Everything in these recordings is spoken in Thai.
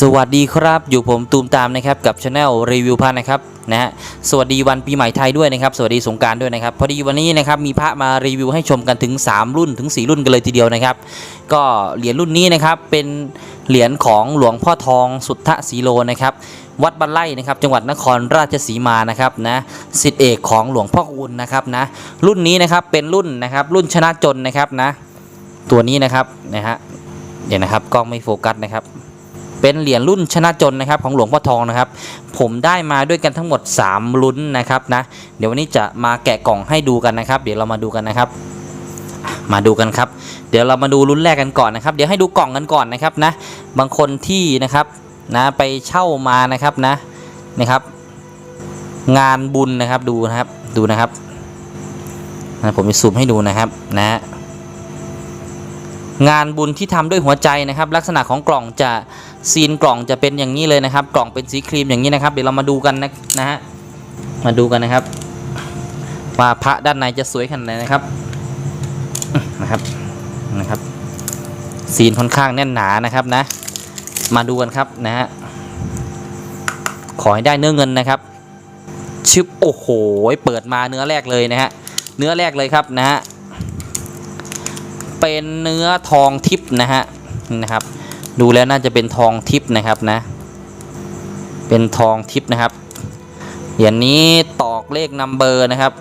สวัสดีครับ อยู่ผมตูมตามนะครับกับช anel รีวิวพระนะครับนะฮะสวัสดีวันปีใหม่ไทยด้วยนะครับ สวัสดีสงการด้วยนะครับ พอดีวันนี้นะครับมีพระมารีวิวให้ชมกันถึง 3 รุ่นถึง 4 รุ่นกันเลยทีเดียวนะครับ ก็เหรียญรุ่นนี้นะครับเป็นเหรียญของหลวงพ่อทองสุทธสีโลนะครับวัดบันไล่นะครับจังหวัดนครราชสีมานะครับนะสิทธิเอกของหลวงพ่อคูณนะครับนะรุ่นนี้นะครับเป็นรุ่นนะครับรุ่นชนะจนนะครับนะตัวนี้นะครับนะฮะเดี๋ยวนะครับกล้องไม่โฟกัสนะครับ เป็นเหรียญรุ่นชนะจนนะครับของหลวงพ่อทองนะครับ ผมได้มาด้วยกันทั้งหมด 3 ลุ้นนะครับนะ เดี๋ยววันนี้จะมาแกะกล่องให้ดูกันนะครับ เดี๋ยวเรามาดูกันนะครับ มาดูกันครับ เดี๋ยวเรามาดูลุ้นแรกกันก่อนนะครับ เดี๋ยวให้ดูกล่องกันก่อนนะครับนะ บางคนที่นะครับนะไปเช่ามานะครับนะนะครับ งานบุญนะครับดูนะครับดูนะครับนะผมจะซูมให้ดูนะครับนะ งานบุญที่ทำด้วยหัวใจนะครับ ลักษณะของกล่องจะซีนกล่องจะเป็นอย่างนี้เลยนะครับ กล่องเป็นสีครีมอย่างนี้นะครับ เดี๋ยวเรามาดูกันนะนะฮะมาดูกันนะครับว่าพระด้านในจะสวยขนาดไหนนะครับนะครับนะครับซีนค่อนข้างแน่นหนานะครับนะ มาดูกันครับนะฮะขอให้ได้เนื้อเงินนะครับชึบโอ้โห เปิดมาเนื้อแรกเลยนะฮะเนื้อแรกเลยครับนะฮะ เป็นเนื้อทองทิพย์นะฮะนี่นะครับ ดูแล้วน่าจะเป็นทองทิพย์นะครับนะ เป็นทองทิพย์นะครับเหรียญนี้ตอกเลขนัมเบอร์นะครับ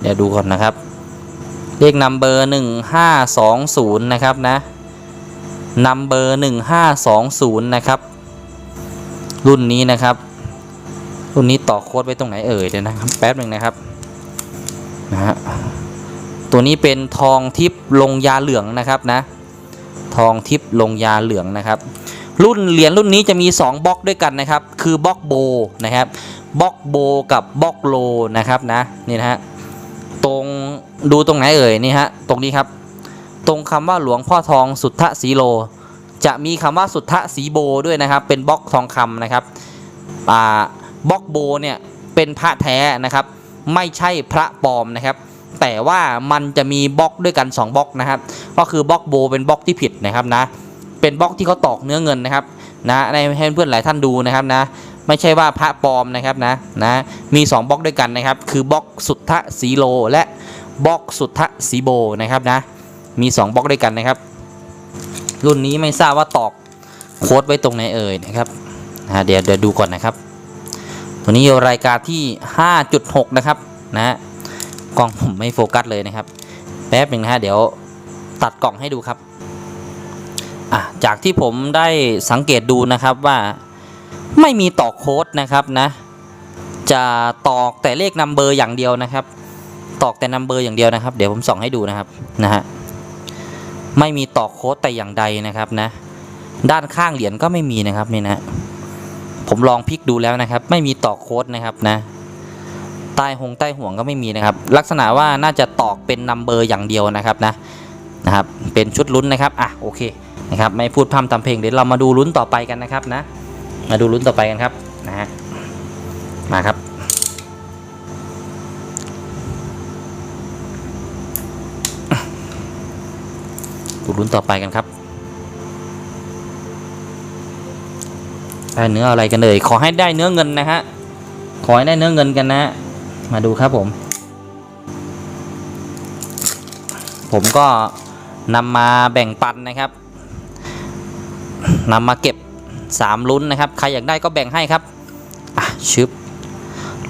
เดี๋ยวดูก่อนนะครับ เลขนัมเบอร์หนึ่งห้าสองศูนย์นะครับนะนัมเบอร์หนึ่งห้าสองศูนย์นะครับ รุ่นนี้นะครับ รุ่นนี้ต่อโค้ดไว้ตรงไหนเอ่ยเดี๋ยวนะครับ แป๊บหนึ่งนะครับนะฮะ ตัวนี้เป็นทองทิพย์ลงยาเหลืองนะครับนะ ทองทิพย์ลงยาเหลืองนะครับ รุ่นเหรียญรุ่นนี้จะมี 2บล็อกด้วยกันนะครับ คือบล็อกโบนะครับบล็อกโบกับบล็อกโลนะครับนะนี่นะฮะตรงดูตรงไหนเอ่ยนี่ฮะตรงนี้ครับ ตรงคำว่าหลวงพ่อทองสุทธสีโล จะมีคำว่าสุทธสีโบด้วยนะครับ เป็นบล็อกทองคำนะครับบล็อกโบเนี่ยเป็นพระแท้นะครับ ไม่ใช่พระปลอมนะครับ แต่ว่ามันจะมีบล็อกด้วยกัน 2บล็อกนะครับ ก็คือบล็อกโบเป็นบล็อกที่ผิดนะครับนะ เป็นบล็อกที่เขาตอกเนื้อเงินนะครับนะในให้เพื่อนหลายท่านดูนะครับนะ ไม่ใช่ว่าพระปลอมนะครับนะนะมี 2บล็อกด้วยกันนะครับ คือบล็อกสุทธสีโลและบล็อกสุทธสีโบนะครับนะ มี 2บล็อกด้วยกันนะครับ รุ่นนี้ไม่ทราบว่าตอกโค้ดไว้ตรงไหนเอ่ยนะครับนะเดี๋ยวเดี๋ยวดูก่อนนะครับ ตัวนี้อยู่รายการที่ 5.6 นะครับนะฮะ กล้องผมไม่โฟกัสเลยนะครับ แป๊บหนึ่งนะฮะเดี๋ยวตัดกล่องให้ดูครับอะจากที่ผมได้สังเกตดูนะครับว่าไม่มีตอกโค้ดนะครับนะ จะตอกแต่เลขนัมเบอร์อย่างเดียวนะครับ ตอกแต่นัมเบอร์อย่างเดียวนะครับ เดี๋ยวผมส่องให้ดูนะครับนะฮะไม่มีตอกโค้ดแต่อย่างใดนะครับนะ ด้านข้างเหรียญก็ไม่มีนะครับนี่นะผมลองพลิกดูแล้วนะครับ ไม่มีตอกโค้ดนะครับนะ ใต้หงใต้ห่วงก็ไม่มีนะครับ ลักษณะว่าน่าจะตอกเป็นนัมเบอร์อย่างเดียวนะครับนะนะครับ เป็นชุดลุ้นนะครับอะโอเคนะครับไม่พูดพร่ำทำเพลงเดี๋ยวเรามาดูลุ้นต่อไปกันนะครับนะ มาดูลุ้นต่อไปกันครับนะฮะมาครับดูลุ้นต่อไปกันครับได้เนื้ออะไรกันเลยขอให้ได้เนื้อเงินนะฮะขอให้ได้เนื้อเงินกันนะฮะ มาดูครับผม ผมก็นำมาแบ่งปันนะครับนำมาเก็บสามลุ้นนะครับ ใครอยากได้ก็แบ่งให้ครับอะชึบ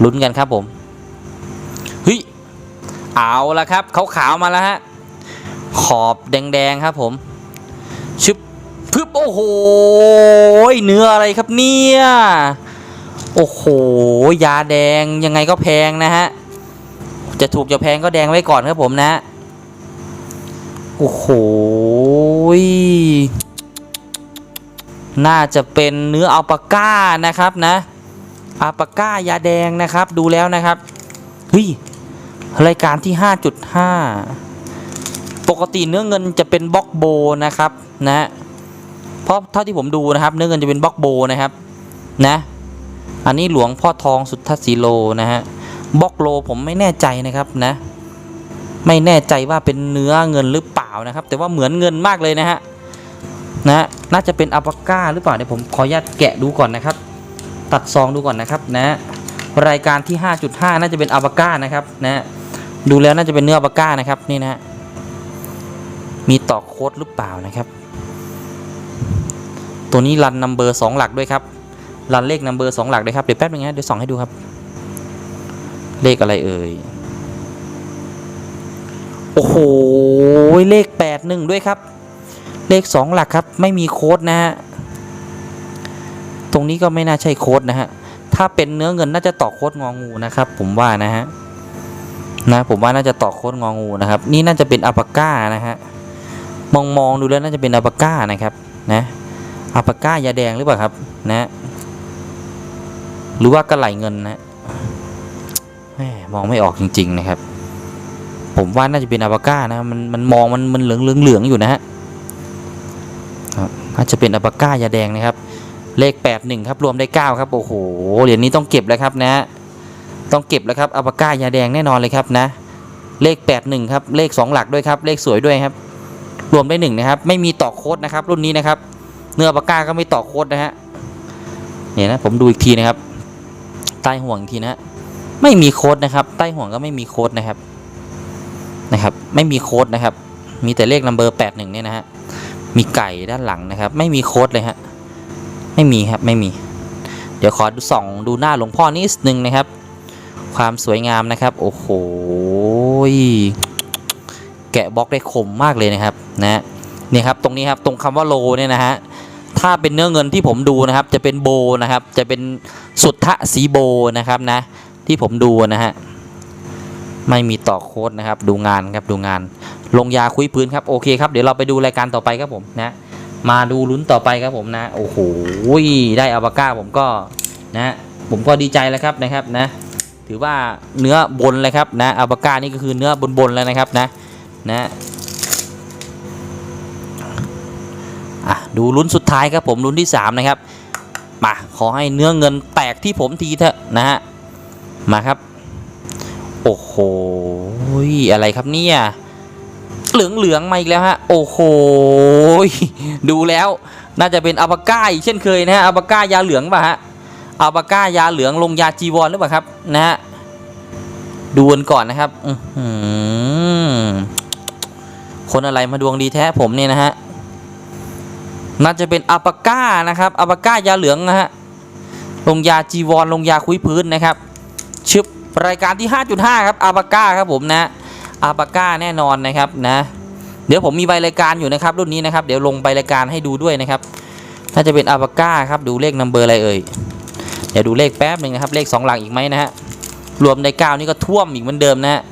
ลุ้นกันครับผมเฮ้ยเอาละครับเขาขาวๆมาแล้วฮะขอบแดงๆครับผมชึบพึบโอ้โหเนื้ออะไรครับเนี่ย โอ้โห ยาแดงยังไงก็แพงนะฮะ จะถูกจะแพงก็แดงไว้ก่อนครับผมนะ โอ้โห น่าจะเป็นเนื้ออัลปาก้านะครับนะ อัลปาก้ายาแดงนะครับ ดูแล้วนะครับ เฮ้ย รายการที่ 5.5 ปกติเนื้อเงินจะเป็นบล็อกโบนะครับนะ เพราะเท่าที่ผมดูนะครับ เนื้อเงินจะเป็นบล็อกโบนะครับ นะ อันนี้หลวงพ่อทองสุทธสีโลนะฮะบล็อกโลผมไม่แน่ใจนะครับนะไม่แน่ใจว่าเป็นเนื้อเงินหรือเปล่านะครับ แต่ว่าเหมือนเงินมากเลยนะฮะนะน่าจะเป็นอัปาก้าหรือเปล่าเดี๋ยวผมขออนุญาตแกะดูก่อนนะครับ ตัดซองดูก่อนนะครับนะรายการที่ 5.5 น่าจะเป็นอัปาก้านะครับนะดูแล้วน่าจะเป็นเนื้ออัปาก้านะครับนี่นะฮะมีต่อโค้ดหรือเปล่านะครับ ตัวนี้รันนัมเบอร์สองหลักด้วยครับ รันเลขนัมเบอร์สองหลักด้วยครับ เดี๋ยวแป๊บนึงนะเดี๋ยวส่องให้ดูครับ เลขอะไรเอ่ย โอ้โห เลขแปดหนึ่งด้วยครับ เลขสองหลักครับ ไม่มีโค้ดนะฮะ ตรงนี้ก็ไม่น่าใช่โค้ดนะฮะ ถ้าเป็นเนื้อเงินน่าจะต่อโค้ดงองูนะครับ ผมว่านะฮะ นะผมว่าน่าจะต่อโค้ดงองูนะครับ นี่น่าจะเป็นอัปาก้านะฮะ มองมองดูแล้วน่าจะเป็นอัปาก้านะครับ นะอัปาก้ายาแดงหรือเปล่าครับ นะ หรือว่ากระไหลเงินนะแหมมองไม่ออกจริง ๆ นะครับ ผมว่าน่าจะเป็นอัลปาก้านะมันมันมองมันมันเหลืองเหลืองเหลืองอยู่นะฮะครับอาจจะเป็นอัลปาก้ายาแดงนะครับ เลข 81 ครับรวมได้ 9 ครับ โอ้โหเหรียญนี้ต้องเก็บแล้วครับนะ ต้องเก็บแล้วครับอัลปาก้ายาแดงแน่นอนเลยครับนะ เลข 81 ครับเลข 2 หลักด้วยครับ เลขสวยด้วยครับ รวมได้1นะครับ ไม่มีต่อโค้ดนะครับ รุ่นนี้นะครับ เนื้ออัลปาก้าก็ไม่ต่อโค้ดนะฮะเนี่ยนะผมดูอีกทีนะครับ ใต้ห่วงทีนะฮะไม่มีโค้ดนะครับ ใต้ห่วงก็ไม่มีโค้ดนะครับนะครับ ไม่มีโค้ดนะครับ มีแต่เลขนัมเบอร์81เนี่ยนะฮะมีไก่ด้านหลังนะครับ ไม่มีโค้ดเลยฮะไม่มีครับไม่มี เดี๋ยวขอดูส่องดูหน้าหลวงพ่อนิดนึงนะครับ ความสวยงามนะครับ โอ้โหแกะบล็อกได้คมมากเลยนะครับนะเนี่ยครับตรงนี้ครับตรงคำว่าโลเนี่ยนะฮะ ถ้าเป็นเนื้อเงินที่ผมดูนะครับ จะเป็นโบนะครับ จะเป็นสุทธะสีโบนะครับนะ ที่ผมดูนะฮะไม่มีต่อโค้ดนะครับ ดูงานครับดูงาน ลงยาคุยพื้นครับโอเคครับเดี๋ยวเราไปดูรายการต่อไปครับผมนะ มาดูลุ้นต่อไปครับผมนะโอ้โหได้อัลปาก้าผมก็นะผมก็ดีใจแล้วครับนะครับนะ ถือว่าเนื้อบนเลยครับนะอัลปาก้านี่ก็คือเนื้อบนๆแล้วนะครับนะนะ อะดูลุ้นสุดท้ายครับผมลุ้นที่สามนะครับ มาขอให้เนื้อเงินแตกที่ผมทีเถอะนะฮะ มาครับ โอ้โห อะไรครับเนี่ยเหลืองเหลืองๆมาอีกแล้วฮะ โอ้โห ดูแล้วน่าจะเป็นอัลปาก้าอีกเช่นเคยนะฮะอัลปาก้ายาเหลืองป่ะฮะอัลปาก้ายาเหลืองลงยาจีวรหรือเปล่าครับนะฮะดูกันก่อนนะครับอืคนอะไรมาดวงดีแท้ผมเนี่ยนะฮะ น่าจะเป็นอัปาก้านะครับอัปาก้ายาเหลืองนะฮะลงยาจีวรลงยาคุยพื้นนะครับชึบรายการที่ 5.5 ครับอัปาก้าครับผมนะอาปาก้าแน่นอนนะครับนะ เดี๋ยวผมมีใบรายการอยู่นะครับรุ่นนี้นะครับเดี๋ยวลงใบรายการให้ดูด้วยนะครับน่าจะเป็นอาปาก้าครับดูเลขนัมเบอร์อะไรเอ่ยเดี๋ยวดูเลขแป๊บหนึ่งนะครับเลข 2 หลักอีกไหมนะฮะรวมได้เก้านี่ก็ท่วมอีกเหมือนเดิมนะฮะ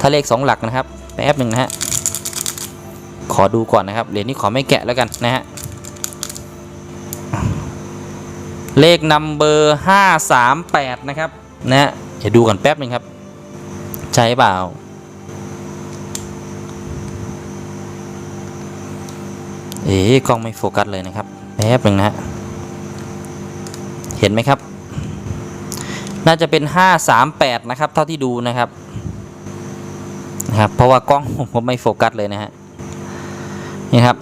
ถ้าเลข 2 หลักนะครับแป๊บหนึ่งนะฮะ ขอดูก่อนนะครับเหรียญนี้ขอไม่แกะแล้วกันนะฮะเลขนัมเบอร์ห้าสามแปดนะครับนะฮะเดี๋ยวดูก่อนแป๊บหนึ่งครับ ใช่เปล่าเอ๊กล้องไม่โฟกัสเลยนะครับแป๊บหนึ่งนะฮะเห็นไหมครับ น่าจะเป็น 538 นะครับ เท่าที่ดูนะครับนะครับ เพราะว่ากล้องผมก็ไม่โฟกัสเลยนะฮะ นี่ครับ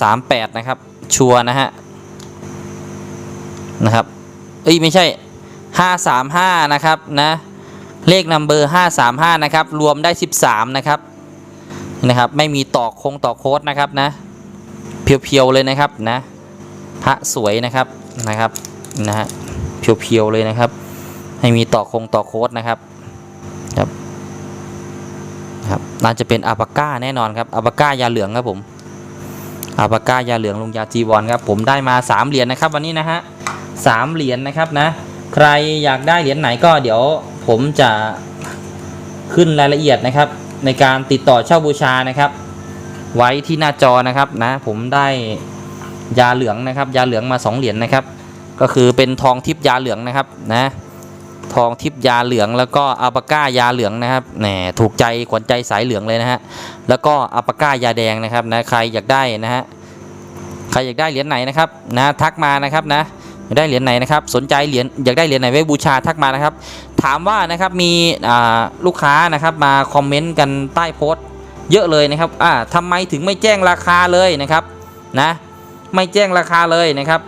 538นะครับ ชัวนะฮะนะครับเอ้ยไม่ใช่535นะครับนะเลขนัมเบอร์535นะครับรวมได้13นะครับนะครับ ไม่มีต่อคงต่อโค้ดนะครับนะเพียวๆเลยนะครับนะพระสวยนะครับนะครับนะฮะเพียวๆเลยนะครับไม่มีต่อคงต่อโค้ดนะครับครับครับน่าจะเป็นอาปาก้าแน่นอนครับอาปาก้ายาเหลืองครับผม อาปาก้ายาเหลืองลงยาจีวรครับผมได้มา 3 เหรียญนะครับวันนี้นะฮะสามเหรียญนะครับนะ ใครอยากได้เหรียญไหนก็เดี๋ยวผมจะขึ้นรายละเอียดนะครับ ในการติดต่อเช่าบูชานะครับ ไว้ที่หน้าจอนะครับนะ ผมได้ยาเหลืองนะครับ ยาเหลืองมา 2 เหรียญนะครับ ก็คือเป็นทองทิพย์ยาเหลืองนะครับนะ ทองทิพย์ยาเหลืองแล้วก็อัปาก้ายาเหลืองนะครับแหมถูกใจขวัญใจสายเหลืองเลยนะฮะแล้วก็อัปาก้ายาแดงนะครับนะใครอยากได้นะฮะใครอยากได้เหรียญไหนนะครับนะทักมานะครับนะอยากได้เหรียญไหนนะครับสนใจเหรียญอยากได้เหรียญไหนไว้บูชาทักมานะครับ ถามว่านะครับมีลูกค้านะครับมาคอมเมนต์กันใต้โพสต์เยอะเลยนะครับอ่าทำไมถึงไม่แจ้งราคาเลยนะครับนะไม่แจ้งราคาเลยนะครับ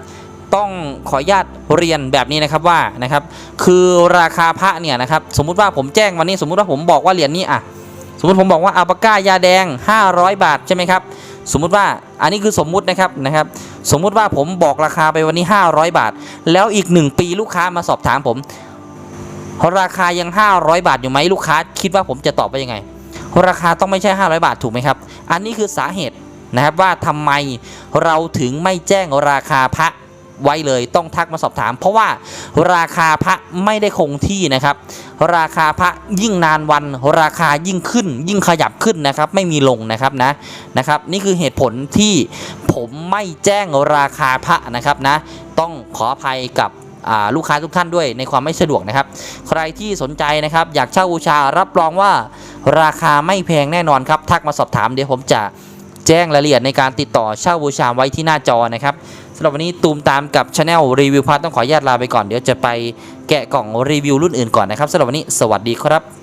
ต้องขออนุญาตเรียนแบบนี้นะครับว่านะครับ คือราคาพระเนี่ยนะครับ สมมุติว่าผมแจ้งวันนี้สมมุติว่าผมบอกว่าเหรียญนี้อะสมมติผมบอกว่าอัลปาก้ายาแดง 500 บาทใช่ไหมครับสมมุติว่าอันนี้คือสมมุตินะครับนะครับ สมมุติว่าผมบอกราคาไปวันนี้ 500 บาท แล้วอีก 1 ปีลูกค้ามาสอบถามผม ราคายัง 500 บาทอยู่ไหมลูกค้า คิดว่าผมจะตอบว่ายังไง ราคาต้องไม่ใช่ 500 บาทถูกไหมครับ อันนี้คือสาเหตุนะครับว่าทำไมเราถึงไม่แจ้งราคาพระ ไว้เลยต้องทักมาสอบถาม เพราะว่าราคาพระไม่ได้คงที่นะครับ ราคาพระยิ่งนานวัน ราคายิ่งขึ้น ยิ่งขยับขึ้นนะครับ ไม่มีลงนะครับนะนะครับ นี่คือเหตุผลที่ผมไม่แจ้งราคาพระนะครับนะ ต้องขออภัยกับลูกค้าทุกท่านด้วยในความไม่สะดวกนะครับ ใครที่สนใจนะครับ อยากเช่าบูชารับรองว่าราคาไม่แพงแน่นอนครับทักมาสอบถามเดี๋ยวผมจะแจ้งรายละเอียดในการติดต่อเช่าบูชาไว้ที่หน้าจอนะครับ สำหรับวันนี้ตูมตามกับช anel รีวิวพาร์ทต้องขออนุญาตลาไปก่อนเดี๋ยวจะไปแกะกล่องรีวิวรุ่นอื่นก่อนนะครับสำหรับวันนี้สวัสดีครับ